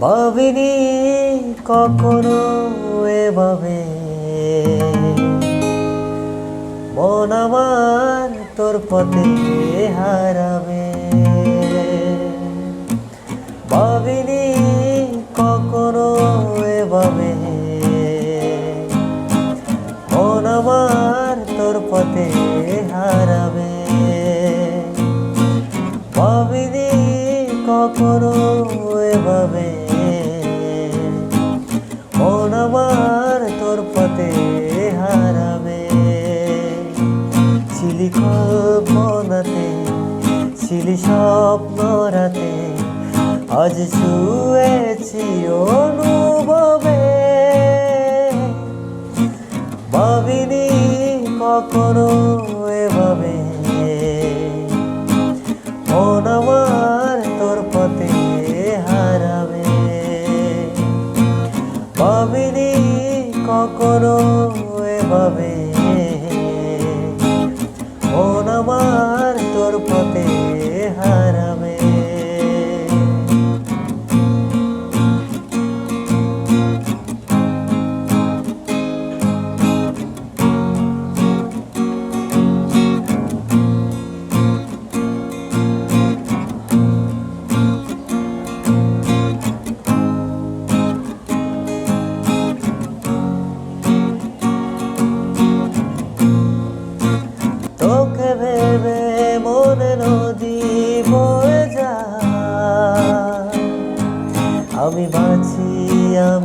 ভাবিনি কখনো এভাবে। মন আমার তোর পথে হারাবে। ছিলি স্বপ্ন রাতে আজ শুয়েছি অনুভবে। ভাবিনি কখনো এভাবে। মন আমার তোর পথে হারাবে। ভাবিনি কখনো এভাবে।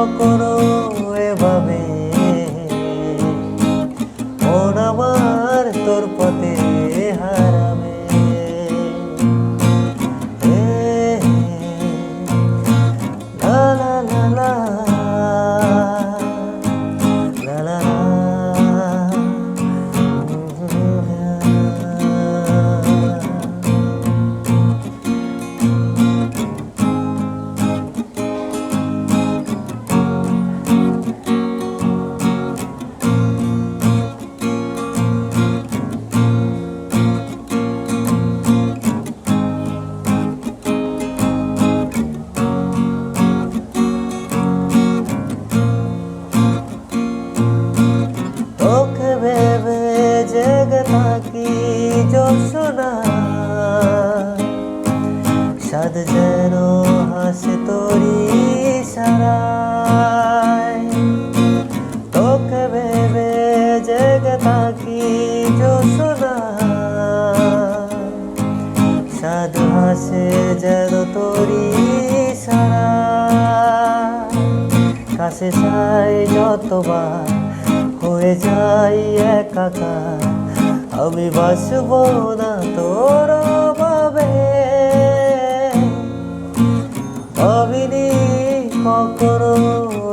কখনো এভাবে। মন আমার তোর পথে যেন হাসে তোরি সারায় তোকে ভেবে জেগে থাকি জোসনা সাদ হাসে যেন তোরি সারা কাছে চাই যতবার, হয়ে যাই একাকার। আমি বাসব না তোর কখনো